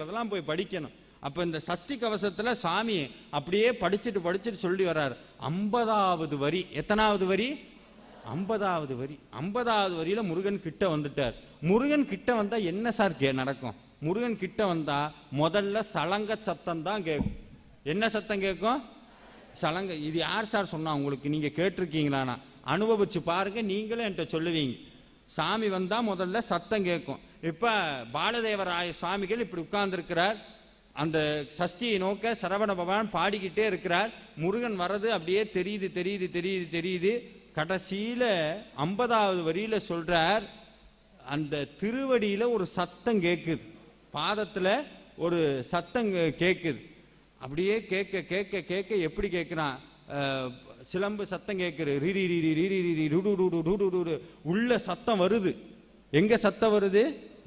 அதெல்லாம் போய் படிக்கணும். அப்ப இந்த சஷ்டி கவசத்துல சாமி அப்படியே படிச்சுட்டு படிச்சுட்டு சொல்லி வர்றார். ஐம்பதாவது வரி. எத்தனாவது வரி? ஐம்பதாவது வரி. ஐம்பதாவது வரியில முருகன் கிட்ட வந்துட்டார். முருகன் கிட்ட வந்தா என்ன சார் கே நடக்கும்? முருகன் கிட்ட வந்தா முதல்ல சலங்க சத்தம் தான் கேட்கும் என்ன சத்தம் கேட்கும் சலங்க. இது யார் சார் சொன்னா உங்களுக்கு? நீங்க கேட்டிருக்கீங்களானா அனுபவிச்சு பாருங்க. நீங்களும் என்கிட்ட சொல்லுவீங்க. சாமி வந்தா முதல்ல சத்தம் கேட்கும் இப்ப பாலதேவராய சுவாமிகள் இப்படி உட்கார்ந்துருக்கிறார் அந்த சஷ்டியை நோக்க சரவண பகவான் பாடிக்கிட்டே இருக்கிறார் முருகன் வர்றது அப்படியே தெரியுது தெரியுது தெரியுது தெரியுது கடைசியில ஐம்பதாவது வரியில சொல்றார் அந்த திருவடியில ஒரு சத்தம் கேட்குது பாதத்துல ஒரு சத்தம் கேட்குது அப்படியே கேட்க கேட்க கேட்க எப்படி கேட்குறான் சிலம்பு சத்தம் கேட்குது ரிரி ரிரி ரிரி ரிரி ருடு டுடு டுடு டுடு உள்ள சத்தம் வருது எங்க சத்தம் வருது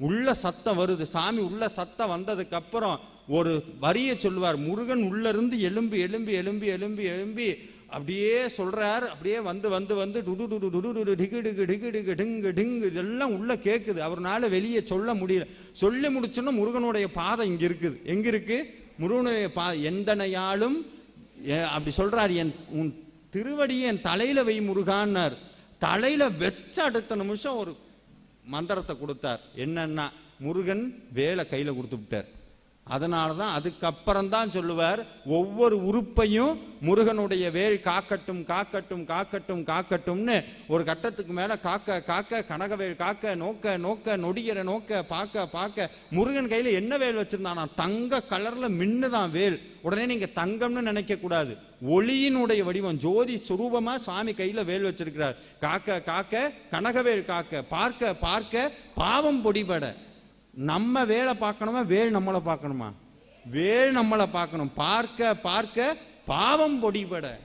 உள்ள சத்தம் வருது. சாமி உள்ள சத்தம் வந்ததுக்கு அப்புறம் ஒரு வரியை சொல்லுவார். முருகன் உள்ளிருந்து எலும்பி எலும்பி எலும்பி எலும்பி எலும்பி அப்படியே சொல்றார். அப்படியே வந்து வந்து வந்து டுடு டுடு டுடு டுடு டிகு டிகு டிகு டிகு டிங்கு டிங்கு இதெல்லாம் உள்ள கேட்குது அவர்னால வெளியே சொல்ல முடியல. சொல்லி முடிச்சோன்னா முருகனுடைய பாதம் இங்க இருக்குது. எங்க இருக்கு? முருகனுடைய பா எந்தனையாலும் அப்படி சொல்றார் என் உன் திருவடியை என் தலையில வை முருகான்னார். தலையில வச்ச அடுத்த நிமிஷம் ஒரு மந்திரத்தை கொடுத்தார். என்னன்னா முருகன் வேலை கையில் கொடுத்து விட்டார். அதனால தான் அதுக்கப்புறம் தான் சொல்லுவார் ஒவ்வொரு உறுப்பையும் முருகனுடைய வேல் காக்கட்டும் காக்கட்டும் காக்கட்டும் காக்கட்டும்னு ஒரு கட்டத்துக்கு மேலே காக்க காக்க கனகவேல் காக்க நோக்க நோக்க நொடியரை நோக்க பார்க்க பார்க்க முருகன் கையில் என்ன வேல் வச்சுருந்தானா? தங்க கலரில் மின்னுதான் வேல். உடனே நீங்கள் தங்கம்னு நினைக்கக்கூடாது ஒளியினுடைய வடிவம் ஜோதி சுரூபமாக சுவாமி கையில் வேல் வச்சிருக்கிறார். காக்க காக்க கனகவேல் காக்க பார்க்க பார்க்க பாவம் பொடிபட. நம்ம வேலை பார்க்கணுமா? வேல் நம்மளை பார்க்கணுமா? வேல் நம்மளை பார்க்கணும். பார்க்க பார்க்க பாவம் பொடிபட.